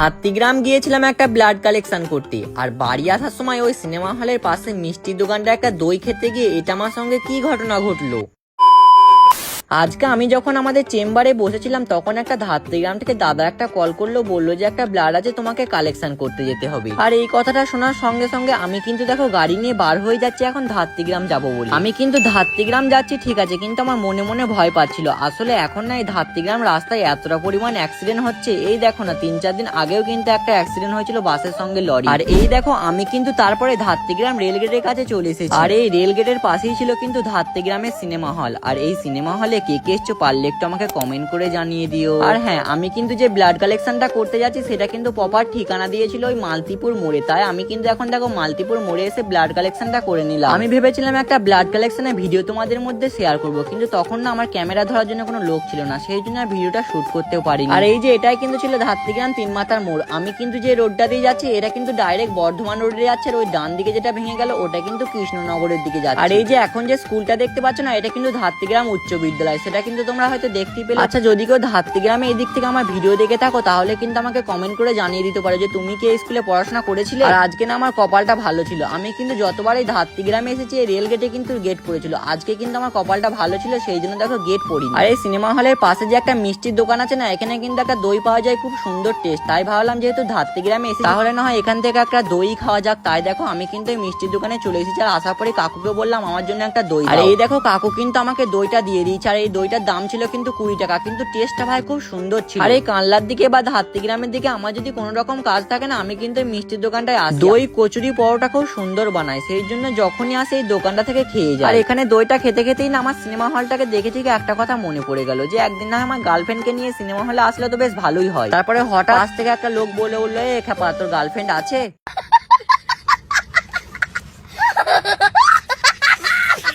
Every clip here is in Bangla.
ধাত্তিগ্রাম গিয়েছিলাম একটা ব্লাড কালেকশন করতে। আর বাড়ি আসার সময় ওই সিনেমা হলের পাশে মিষ্টির দোকানটা একটা দই খেতে গিয়ে এটা আমার সঙ্গে কি ঘটনা ঘটলো? আজকে আমি যখন আমাদের চেম্বারে বসেছিলাম, তখন একটা ধাত্রিগ্রাম থেকে দাদা একটা কল করল, বলল যে একটা ব্লাড আছে, তোমাকে কালেকশন করতে যেতে হবে। আর এই কথাটা শোনার সঙ্গে সঙ্গে আমি কিন্তু দেখো গাড়ি নিয়ে বার হয়ে যাচ্ছি, এখন ধাত্রিগ্রাম যাব বলে। আমি কিন্তু ধাত্রিগ্রাম যাচ্ছি, ঠিক আছে, কিন্তু আমার মনে মনে ভয় পাচ্ছিল। আসলে এখন না এই ধাত্রিগ্রাম রাস্তায় এতটা পরিমাণ অ্যাক্সিডেন্ট হচ্ছে, এই দেখো না, তিন চার দিন আগেও কিন্তু একটা অ্যাক্সিডেন্ট হয়েছিল বাসের সঙ্গে লরি। আর এই দেখো, আমি কিন্তু তারপরে ধাত্রিগ্রাম রেলগেটের কাছে চলে এসেছি। আর এই রেলগেটের পাশেই ছিল কিন্তু ধাত্রিগ্রামের সিনেমা হল। আর এই সিনেমা হলে কে কে এসছো পারলে একটু আমাকে কমেন্ট করে জানিয়ে দিও। আর হ্যাঁ আমি কিন্তু যে ব্লাড কালেকশনটা করতে যাচ্ছি, সেটা কিন্তু প্রপার ঠিকানা দিয়েছিল ওই মালতিপুর মোড়ে। তাই আমি কিন্তু এখন দেখো মালতিপুর মোড়ে এসে ব্লাড কালেকশনটা করে নিলাম। আমি ভেবেছিলাম একটা ব্লাড কালেকশনের ভিডিও তোমাদের মধ্যে শেয়ার করব, কিন্তু তখন না আমার ক্যামেরা ধরার জন্য কোনো লোক ছিল না, সেই জন্য আর ভিডিওটা শুট করতেও পারিনি। আর এই যে এটাই কিন্তু ছিল ধাত্রিগ্রাম তিন মাথার মোড়, আমি কিন্তু যে রোডটা দিয়ে যাচ্ছি, এটা কিন্তু ডাইরেক্ট বর্ধমান রোডে যাচ্ছে, আর ওই ডান দিকে যেটা ভেঙে গেল, ওটা কিন্তু কৃষ্ণনগরের দিকে যাচ্ছে। আর এই যে এখন যে স্কুলটা দেখতে পাচ্ছ না, এটা কিন্তু ধাত্রিগ্রাম উচ্চ বিদ্যালয়। সেটা কিন্তু তোমরা হয়তো দেখতেই পেলে। আচ্ছা যদি কেউ ধাত্রিগ্রামে এই দিক থেকে আমার ভিডিও দেখে থাকো তাহলে কিন্তু আমাকে কমেন্ট করে জানিয়ে দিতে পারো যে তুমি কি এই স্কুলে পড়াশোনা করেছিলে? আর আজকে না আমার কপালটা ভালো ছিল। আমি কিন্তু যতবার এই ধাত্রিগ্রামে এসেছি এই রেল গেটে কিন্তু গেট পড়েছিল। আজকে কিন্তু আমার কপালটা ভালো ছিল সেই জন্য দেখো গেট পড়ি আর এই সিনেমা হলের পাশে যে একটা মিষ্টির দোকান আছে না এখানে কিন্তু একটা দই পাওয়া যায় খুব সুন্দর টেস্ট তাই ভাবলাম যেহেতু ধাত্রিগ্রামে এসে তাহলে না হয় এখান থেকে একটা দই খাওয়া যাক। তাই দেখো আমি কিন্তু এই মিষ্টির দোকানে চলে এসেছি আর আসার পরে কাকুকে বললাম আমার জন্য একটা দই আর এই দেখো কাকু কিন্তু আমাকে দইটা দিয়ে দিয়েছে। আর এই দইটার দাম ছিল কিন্তু কুড়ি টাকা কিন্তু টেস্টটা ভাই খুব সুন্দর ছিল। আর এই কানলার দিকে বা ধাত্রিগ্রামের দিকে আমার যদি কোনো রকম কাজ থাকে না আমি কিন্তু এই মিষ্টির দোকানটায় আসি। দই কচুরি পরোটা খুব সুন্দর বানায় সেই জন্য যখনই আসে এই দোকানটা থেকে খেয়ে যায়। আর এখানে দইটা খেতে খেতেই না আমার সিনেমা হলটাকে দেখে থেকে একটা কথা মনে পড়ে গেল যে একদিন না আমার গার্লফ্রেন্ডকে নিয়ে সিনেমা হলে আসলে তো বেশ ভালোই হয়। তারপরে হঠাৎ থেকে একটা লোক বলে উঠল এ খেপা তোর গার্লফ্রেন্ড আছে?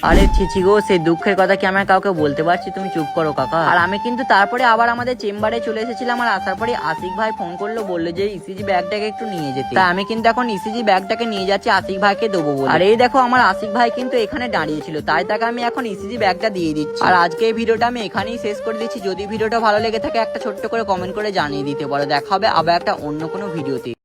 আরে ছিছি গো, সেই দুঃখের কথা কি আমি কাউকে বলতে পারছি? তুমি চুপ করো কাকা। আর আমি কিন্তু তারপরে আবার আমাদের চেম্বারে চলে এসেছিলাম আর আসার পরে আশিক ভাই ফোন করল, বলল যে ইসিজি ব্যাগটাকে একটু নিয়ে যেতে। তাই আমি কিন্তু এখন ইসিজি ব্যাগটাকে নিয়ে যাচ্ছি আশিক ভাইকে দেবো বলে। আর এই দেখো, আমার আশিক ভাই কিন্তু এখানে দাঁড়িয়ে ছিল, তাই তাকে আমি এখন ইসিজি ব্যাগটা দিয়ে দিচ্ছি। আর আজকে এই ভিডিওটা আমি এখানেই শেষ করে দিচ্ছি। যদি ভিডিওটা ভালো লেগে থাকে, একটা ছোট্ট করে কমেন্ট করে জানিয়ে দিতে পারো। দেখা হবে আবার একটা অন্য কোনো ভিডিওতে।